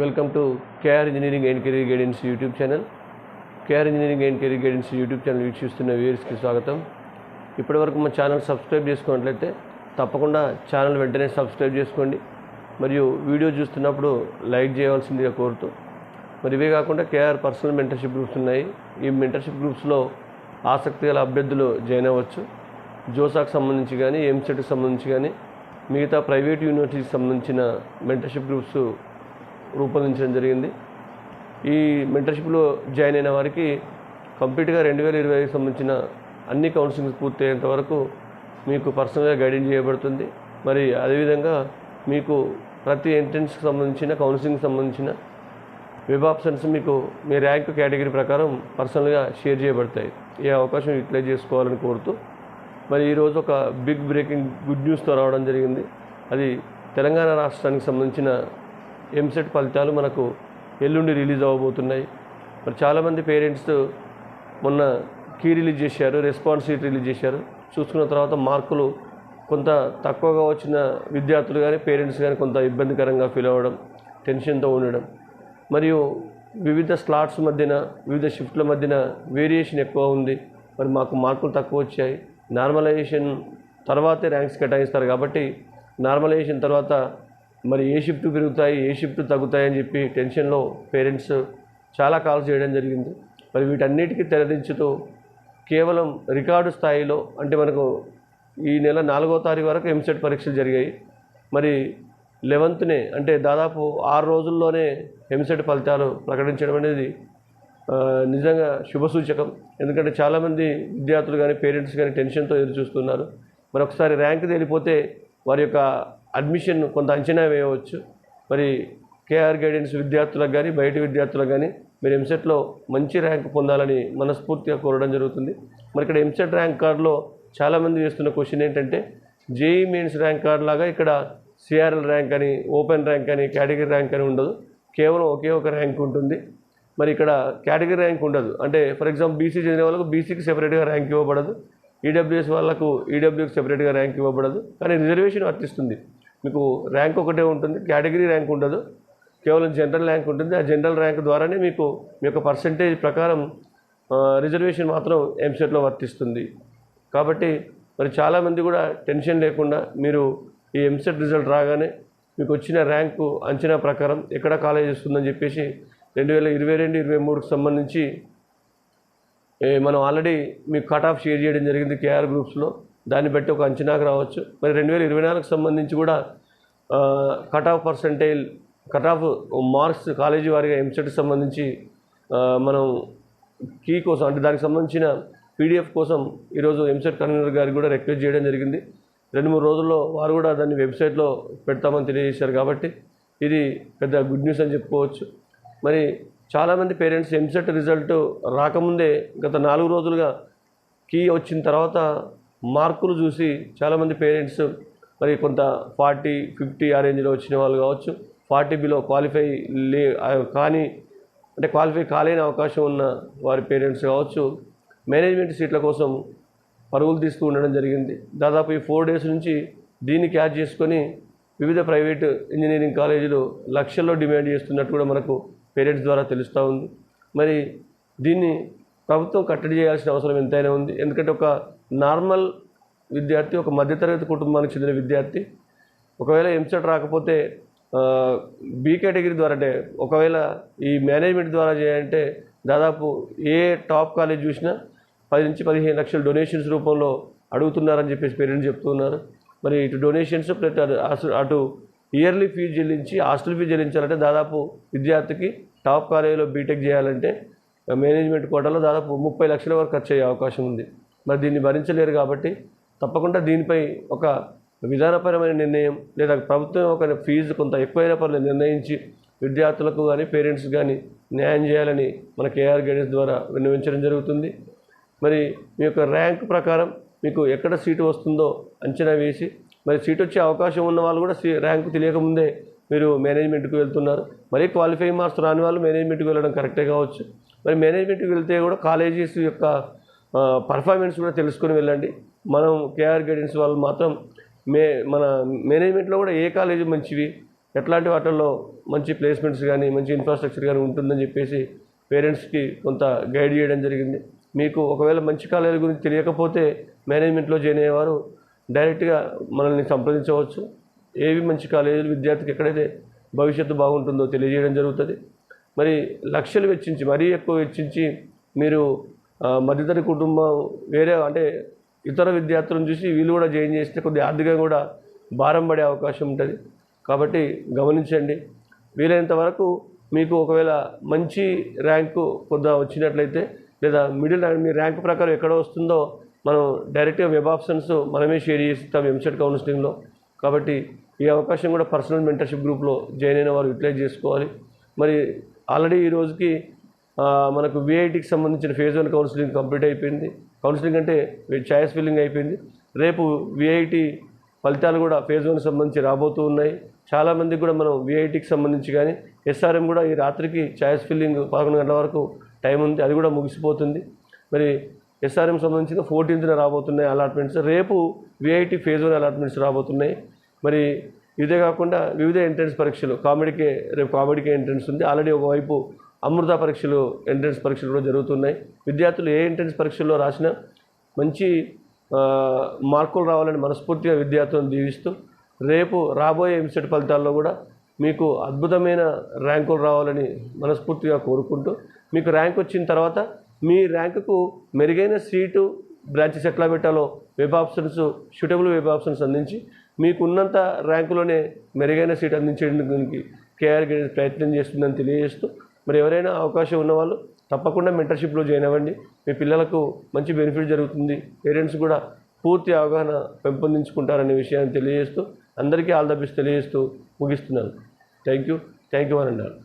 Welcome to KR engineering and career guidance YouTube channel. KR engineering and career guidance YouTube channel వీక్షిస్తున్న వ్యూవర్స్కి స్వాగతం. ఇప్పటివరకు మా channel subscribe చేసుకున్నట్లయితే తప్పకుండా ఛానల్ వెంటనే సబ్స్క్రైబ్ చేసుకోండి. మరియు వీడియో చూస్తున్నప్పుడు లైక్ చేయవలసిందిగా కోరుతూ. మరి ఇవే కాకుండా కేఆర్ పర్సనల్ మెంటర్షిప్ గ్రూప్స్ ఉన్నాయి. ఈ మెంటర్షిప్ గ్రూప్స్లో ఆసక్తి గల అభ్యర్థులు జాయిన్ అవ్వచ్చు. జోసాకు సంబంధించి కానీ ఎంసెట్కి సంబంధించి కానీ మిగతా ప్రైవేట్ యూనివర్సిటీకి సంబంధించిన మెంటర్షిప్ గ్రూప్స్ రూపొందించడం జరిగింది. ఈ మెంటర్షిప్లో జాయిన్ అయిన వారికి కంప్లీట్గా రెండు వేల ఇరవై ఐదుకి సంబంధించిన అన్ని కౌన్సిలింగ్స్ పూర్తయ్యేంత వరకు మీకు పర్సనల్గా గైడెన్స్ చేయబడుతుంది. మరి అదేవిధంగా మీకు ప్రతి ఎంట్రన్స్కి సంబంధించిన కౌన్సిలింగ్ సంబంధించిన వెబ్ ఆప్షన్స్ మీకు మీ ర్యాంక్ కేటగిరీ ప్రకారం పర్సనల్గా షేర్ చేయబడతాయి. ఈ అవకాశం యూటిలైజ్ చేసుకోవాలని కోరుతూ మరి ఈరోజు ఒక బిగ్ బ్రేకింగ్ గుడ్ న్యూస్తో రావడం జరిగింది. అది తెలంగాణ రాష్ట్రానికి సంబంధించిన ఎంసెట్ ఫలితాలు మనకు ఎల్లుండి రిలీజ్ అవ్వబోతున్నాయి. మరి చాలామంది పేరెంట్స్ మొన్న కీ రిలీజ్ చేశారు రెస్పాన్స్ షీట్ రిలీజ్ చేశారు. చూసుకున్న తర్వాత మార్కులు కొంత తక్కువగా వచ్చిన విద్యార్థులు కానీ పేరెంట్స్ కానీ కొంత ఇబ్బందికరంగా ఫీల్ అవ్వడం టెన్షన్తో ఉండడం. మరియు వివిధ స్లాట్స్ మధ్యన వివిధ షిఫ్ట్ల మధ్యన వేరియేషన్ ఎక్కువ ఉంది. మరి మాకు మార్కులు తక్కువ వచ్చాయి. నార్మలైజేషన్ తర్వాతే ర్యాంక్స్ కేటాయిస్తారు కాబట్టి నార్మలైజేషన్ తర్వాత మరి ఏ షిఫ్ట్ పెరుగుతాయి ఏ షిఫ్ట్ తగ్గుతాయి అని చెప్పి టెన్షన్లో పేరెంట్స్ చాలా కాల్స్ చేయడం జరిగింది. మరి వీటన్నిటికీ తెరదించుతూ కేవలం రికార్డు స్థాయిలో అంటే మనకు ఈ నెల నాలుగో తారీఖు వరకు ఎంసెట్ పరీక్షలు జరిగాయి. మరి లెవెంత్నే అంటే దాదాపు ఆరు రోజుల్లోనే ఎంసెట్ ఫలితాలు ప్రకటించడం అనేది నిజంగా శుభసూచకం. ఎందుకంటే చాలామంది విద్యార్థులు కానీ పేరెంట్స్ కానీ టెన్షన్తో ఎదురు చూస్తున్నారు మరి ఒకసారి ర్యాంక్ తేలిపోతే వారి యొక్క అడ్మిషన్ కొంత అంచనా వేయవచ్చు. మరి కేఆర్ గైడెన్స్ విద్యార్థులకు కానీ బయట విద్యార్థులకు కానీ మీరు ఎంసెట్లో మంచి ర్యాంక్ పొందాలని మనస్ఫూర్తిగా కోరడం జరుగుతుంది. మరి ఇక్కడ ఎంసెట్ ర్యాంక్ కార్డులో చాలామంది వేస్తున్న క్వశ్చన్ ఏంటంటే జేఈ మెయిన్స్ ర్యాంక్ కార్డు లాగా ఇక్కడ సిఆర్ఎల్ ర్యాంక్ అని ఓపెన్ ర్యాంక్ అని కేటగిరీ ర్యాంక్ అని ఉండదు. కేవలం ఒకే ఒక ర్యాంక్ ఉంటుంది. మరి ఇక్కడ కేటగిరీ ర్యాంక్ ఉండదు. అంటే ఫర్ ఎగ్జాంపుల్ బీసీ చెందిన వాళ్ళకు బీసీకి సెపరేట్గా ర్యాంక్ ఇవ్వబడదు. ఈడబ్ల్యూఎస్ వాళ్ళకు ఈడబ్ల్యూకి సెపరేట్గా ర్యాంక్ ఇవ్వబడదు. కానీ రిజర్వేషన్ వర్తిస్తుంది. మీకు ర్యాంక్ ఒకటే ఉంటుంది కేటగిరీ ర్యాంక్ ఉండదు. కేవలం జనరల్ ర్యాంక్ ఉంటుంది. ఆ జనరల్ ర్యాంక్ ద్వారానే మీకు మీ యొక్క పర్సంటేజ్ ప్రకారం రిజర్వేషన్ మాత్రం ఎంసెట్లో వర్తిస్తుంది. కాబట్టి మరి చాలామంది కూడా టెన్షన్ లేకుండా మీరు ఈ ఎంసెట్ రిజల్ట్ రాగానే మీకు వచ్చిన ర్యాంకు అంచనా ప్రకారం ఎక్కడ కాలేజ్ వస్తుందని చెప్పేసి రెండు వేల ఇరవై రెండు ఇరవై మూడుకు సంబంధించి మనం ఆల్రెడీ మీకు కట్ ఆఫ్ షేర్ చేయడం జరిగింది కేఆర్ గ్రూప్స్లో దాన్ని బట్టి ఒక అంచనాకు రావచ్చు. మరి రెండు వేల ఇరవై నాలుగుకి సంబంధించి కూడా cut off percentile cut off marks college వారిగా ఎంసెట్కి సంబంధించి మనం కీ కోసం అంటే దానికి సంబంధించిన పీడిఎఫ్ కోసం ఈరోజు ఎంసెట్ కన్వీనర్ గారికి కూడా రిక్వెస్ట్ చేయడం జరిగింది. రెండు మూడు రోజుల్లో వారు కూడా దాన్ని వెబ్సైట్లో పెడతామని తెలియజేశారు కాబట్టి ఇది పెద్ద గుడ్ న్యూస్ అని చెప్పుకోవచ్చు. మరి చాలామంది పేరెంట్స్ ఎంసెట్ రిజల్ట్ రాకముందే గత నాలుగు రోజులుగా కీ వచ్చిన తర్వాత మార్కులు చూసి చాలామంది పేరెంట్స్ మరి కొంత ఫార్టీ ఫిఫ్టీ ఆ రేంజ్లో వచ్చిన వాళ్ళు కావచ్చు ఫార్టీ బిలో క్వాలిఫై లే కానీ అంటే క్వాలిఫై కాలేని అవకాశం ఉన్న వారి పేరెంట్స్ కావచ్చు మేనేజ్మెంట్ సీట్ల కోసం పరుగులు తీస్తూ ఉండడం జరిగింది. దాదాపు ఈ ఫోర్ డేస్ నుంచి దీన్ని క్యాచ్ చేసుకొని వివిధ ప్రైవేట్ ఇంజనీరింగ్ కాలేజీలు లక్షల్లో డిమాండ్ చేస్తున్నట్టు కూడా మనకు పేరెంట్స్ ద్వారా తెలుస్తూ ఉంది. మరి దీన్ని ప్రభుత్వం కట్టడి చేయాల్సిన అవసరం ఎంతైనా ఉంది. ఎందుకంటే ఒక నార్మల్ విద్యార్థి ఒక మధ్యతరగతి కుటుంబానికి చెందిన విద్యార్థి ఒకవేళ ఎంసెట్ రాకపోతే బీ కేటగిరీ ద్వారా అంటే ఒకవేళ ఈ మేనేజ్మెంట్ ద్వారా చేయాలంటే దాదాపు ఏ టాప్ కాలేజ్ చూసినా పది నుంచి పదిహేను లక్షల డొనేషన్స్ రూపంలో అడుగుతున్నారని చెప్పేసి పేరెంట్స్ చెప్తున్నారు. మరి ఇటు డొనేషన్స్ ప్లస్ అటు అసలు- అటు ఇయర్లీ ఫీజు చెల్లించి హాస్టల్ ఫీజు చెల్లించాలంటే దాదాపు విద్యార్థికి టాప్ కాలేజీలో బీటెక్ చేయాలంటే మేనేజ్మెంట్ కోటాలో దాదాపు ముప్పై లక్షల వరకు ఖర్చు అయ్యే అవకాశం ఉంది. మరి దీన్ని భరించలేరు కాబట్టి తప్పకుండా దీనిపై ఒక విధానపరమైన నిర్ణయం లేదా ప్రభుత్వం ఒక ఫీజు కొంత ఎక్కువైనా పర్లేదు నిర్ణయించి విద్యార్థులకు కానీ పేరెంట్స్ కానీ న్యాయం చేయాలని మన కేఆర్ గైడెన్స్ ద్వారా విన్నవించడం జరుగుతుంది. మరి మీ యొక్క ర్యాంక్ ప్రకారం మీకు ఎక్కడ సీటు వస్తుందో అంచనా వేసి మరి సీట్ వచ్చే అవకాశం ఉన్న వాళ్ళు కూడా సీ ర్యాంకు తెలియకముందే మీరు మేనేజ్మెంట్కి వెళ్తున్నారు. మరి క్వాలిఫై మార్క్స్ రాని వాళ్ళు మేనేజ్మెంట్కి వెళ్ళడం కరెక్టే కావచ్చు. మరి మేనేజ్మెంట్కి వెళ్తే కూడా కాలేజెస్ యొక్క పర్ఫార్మెన్స్ కూడా తెలుసుకొని వెళ్ళండి. మనం కేఆర్ గైడెన్స్ వాళ్ళు మాత్రం మే మన మేనేజ్మెంట్లో కూడా ఏ కాలేజీ మంచివి ఎట్లాంటి వాటిల్లో మంచి ప్లేస్మెంట్స్ కానీ మంచి ఇన్ఫ్రాస్ట్రక్చర్ కానీ ఉంటుందని చెప్పేసి పేరెంట్స్కి కొంత గైడ్ చేయడం జరిగింది. మీకు ఒకవేళ మంచి కాలేజీ గురించి తెలియకపోతే మేనేజ్మెంట్లో జాయిన్ అయ్యేవారు డైరెక్ట్గా మనల్ని సంప్రదించవచ్చు. ఏవి మంచి కాలేజీలు విద్యార్థికి ఎక్కడైతే భవిష్యత్తు బాగుంటుందో తెలియజేయడం జరుగుతుంది. మరి లక్షలు వెచ్చించి మరీ ఎక్కువ వెచ్చించి మీరు మధ్యతర కుటుంబం వేరే అంటే ఇతర విద్యార్థులను చూసి వీళ్ళు కూడా జాయిన్ చేస్తే కొద్దిగా ఆర్థికంగా కూడా భారం పడే అవకాశం ఉంటుంది. కాబట్టి గమనించండి. వీలైనంత వరకు మీకు ఒకవేళ మంచి ర్యాంకు కొద్దిగా వచ్చినట్లయితే లేదా మిడిల్ ర్యాంక్ మీ ర్యాంక్ ప్రకారం ఎక్కడ వస్తుందో మనం డైరెక్ట్గా వెబ్ ఆప్షన్స్ మనమే షేర్ చేస్తాం ఎంసెట్ కౌన్సిలింగ్లో. కాబట్టి ఈ అవకాశం కూడా పర్సనల్ మెంటర్షిప్ గ్రూప్లో జాయిన్ అయిన వారు యూటిలైజ్ చేసుకోవాలి. మరి ఆల్రెడీ ఈ రోజుకి మనకు విఐటికి సంబంధించిన ఫేజ్ వన్ కౌన్సిలింగ్ కంప్లీట్ అయిపోయింది. కౌన్సిలింగ్ అంటే ఛాయిస్ ఫిల్లింగ్ అయిపోయింది. రేపు విఐటి ఫలితాలు కూడా ఫేజ్ వన్ సంబంధించి రాబోతూ ఉన్నాయి. చాలామందికి కూడా మనం విఐటికి సంబంధించి కానీ ఎస్ఆర్ఎం కూడా ఈ రాత్రికి ఛాయిస్ ఫిల్లింగ్ పదకొండు గంటల వరకు టైం ఉంది. అది కూడా ముగిసిపోతుంది. మరి ఎస్ఆర్ఎం సంబంధించిన ఫోర్టీన్త్న రాబోతున్నాయి అలాట్మెంట్స్. రేపు విఐటి ఫేజ్ వన్ అలాట్మెంట్స్ రాబోతున్నాయి. మరి ఇదే కాకుండా వివిధ ఎంట్రన్స్ పరీక్షలు. కామెడీకే రేపు కామెడీకే ఎంట్రన్స్ ఉంది. ఆల్రెడీ ఒకవైపు అమృత పరీక్షలు ఎంట్రన్స్ పరీక్షలు కూడా జరుగుతున్నాయి. విద్యార్థులు ఏ ఎంట్రన్స్ పరీక్షల్లో రాసినా మంచి మార్కులు రావాలని మనస్ఫూర్తిగా విద్యార్థులను దీవిస్తూ రేపు రాబోయే ఎంసెట్ ఫలితాల్లో కూడా మీకు అద్భుతమైన ర్యాంకులు రావాలని మనస్ఫూర్తిగా కోరుకుంటూ మీకు ర్యాంక్ వచ్చిన తర్వాత మీ ర్యాంకుకు మెరుగైన సీటు బ్రాంచెస్ ఎట్లా పెట్టాలో web options suitable web options అందించి మీకు ఉన్నంత ర్యాంకులోనే మెరుగైన సీట్ అందించడానికి కేఆర్ గైడెన్స్ ప్రయత్నం చేస్తుందని తెలియజేస్తూ మరి ఎవరైనా అవకాశం ఉన్నవాళ్ళు తప్పకుండా మెంటర్షిప్లో జాయిన్ అవ్వండి. మీ పిల్లలకు మంచి బెనిఫిట్ జరుగుతుంది. పేరెంట్స్ కూడా పూర్తి అవగాహన పెంపొందించుకుంటారనే విషయాన్ని తెలియజేస్తూ అందరికీ ఆల్ ద బెస్ట్ తెలియజేస్తూ ముగిస్తున్నాను. థ్యాంక్ యూ థ్యాంక్ యూ అని అన్నారు